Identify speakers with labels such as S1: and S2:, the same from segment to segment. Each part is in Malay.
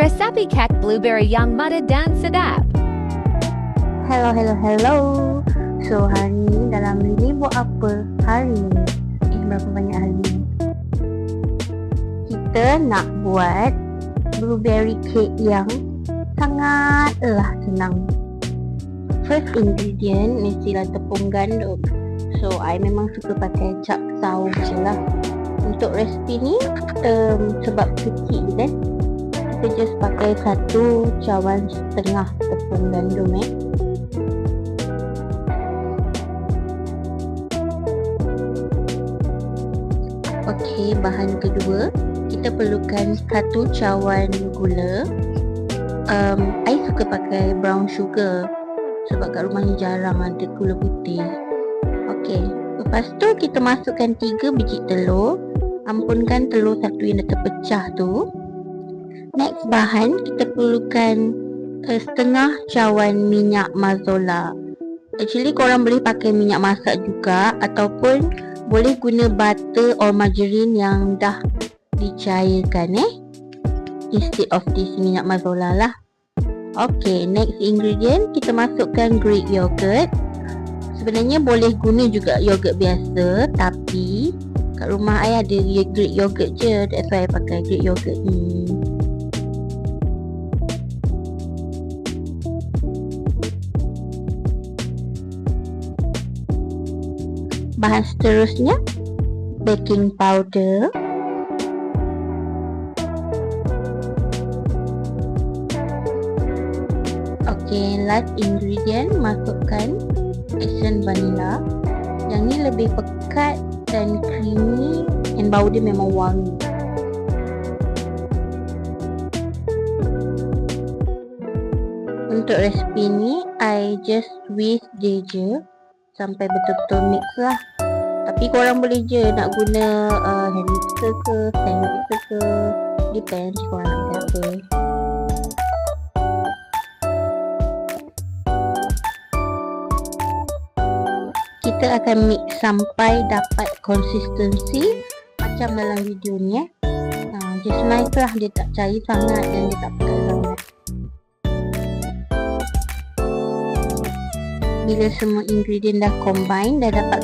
S1: Resepi kek blueberry yang muda dan sedap.
S2: Hello, hello, hello. So, hari ni dalam ni buat apa hari ni? Eh, berapa banyak hari ni? Kita nak buat blueberry cake yang sangatlah senang. First ingredient mestilah tepung gandum. So, I memang suka pakai cap saus je lah. Untuk resipi ni, um, sebab kecil kan, kita just pakai satu cawan setengah tepung gandum eh. Okey, bahan kedua kita perlukan satu cawan gula. Um, I suka pakai brown sugar sebab kat rumah ni jarang ada gula putih. Okey, lepas tu kita masukkan tiga biji telur. Ampunkan telur satu yang dah terpecah tu. Next bahan kita perlukan uh, setengah cawan minyak mazola. Actually korang boleh pakai minyak masak juga ataupun boleh guna butter or margarine yang dah dicairkan eh instead of this minyak mazola lah. Ok next ingredient kita masukkan greek yogurt. Sebenarnya boleh guna juga yogurt biasa tapi kat rumah saya ada greek yogurt je. That's why I pakai greek yogurt ni bahan seterusnya. Baking powder. Ok last ingredient masukkan essence vanilla. Yang ni lebih pekat dan creamy and bau dia memang wangi. Untuk resipi ni I just whisk dia je sampai betul-betul mix lah. Tapi korang boleh je nak guna uh, hand mixer ke stand mixer ke depends korang nak apa. Kita akan mix sampai dapat konsistensi macam dalam video ni eh uh, just nice lah. Dia tak cair sangat dan dia tak pekat bila semua ingredient dah combine dah dapat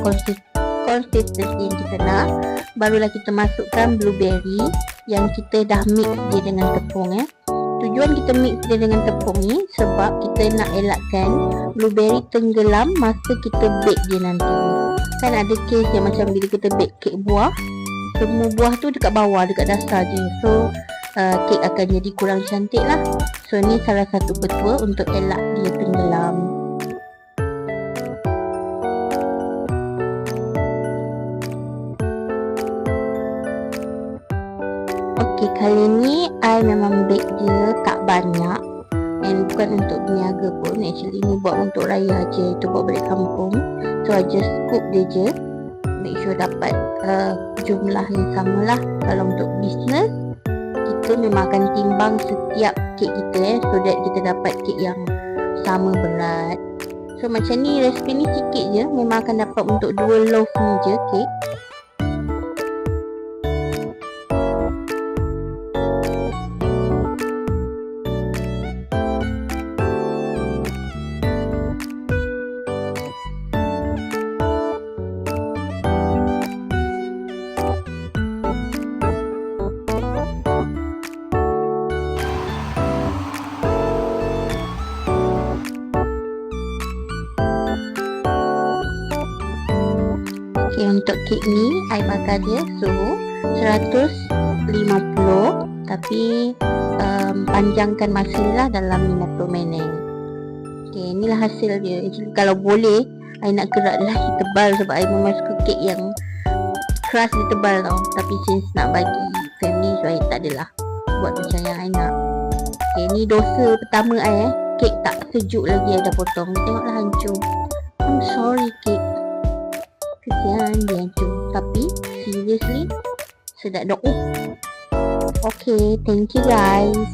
S2: consistency yang kita nak barulah kita masukkan blueberry yang kita dah mix dia dengan tepung ya. tujuan kita mix dia dengan tepung ni sebab kita nak elakkan blueberry tenggelam masa kita bake dia nanti. Kan ada case yang macam bila kita bake kek buah semua buah tu dekat bawah dekat dasar je. So uh, kek akan jadi kurang cantik lah so ni salah satu petua untuk elak dia tenggelam Okey, kali ni I memang bake je tak banyak. And bukan untuk berniaga pun. Actually ni buat untuk raya je Itu buat balik kampung. So I just scoop dia je. Make sure dapat uh, jumlah yang sama lah. Kalau untuk business Kita memang akan timbang setiap kek kita eh. So that kita dapat kek yang sama berat. So macam ni resipi ni sikit je. Memang akan dapat untuk dua loaf ni je kek Okay, untuk kek ni, I bakar dia suhu 150 tapi um, panjangkan masa ni lah dalam 50 minit. Okay, inilah hasil dia. Actually, kalau boleh, I nak gerak lagi tebal sebab I memang suka kek yang keras dia tebal tau. Tapi since nak bagi family, so I tak adalah buat macam yang I nak. Okay, ni dosa pertama I eh. Kek tak sejuk lagi I dah potong. Tengoklah hancur. I'm kesian dia hancur tapi seriously sedap dok. Okay thank you guys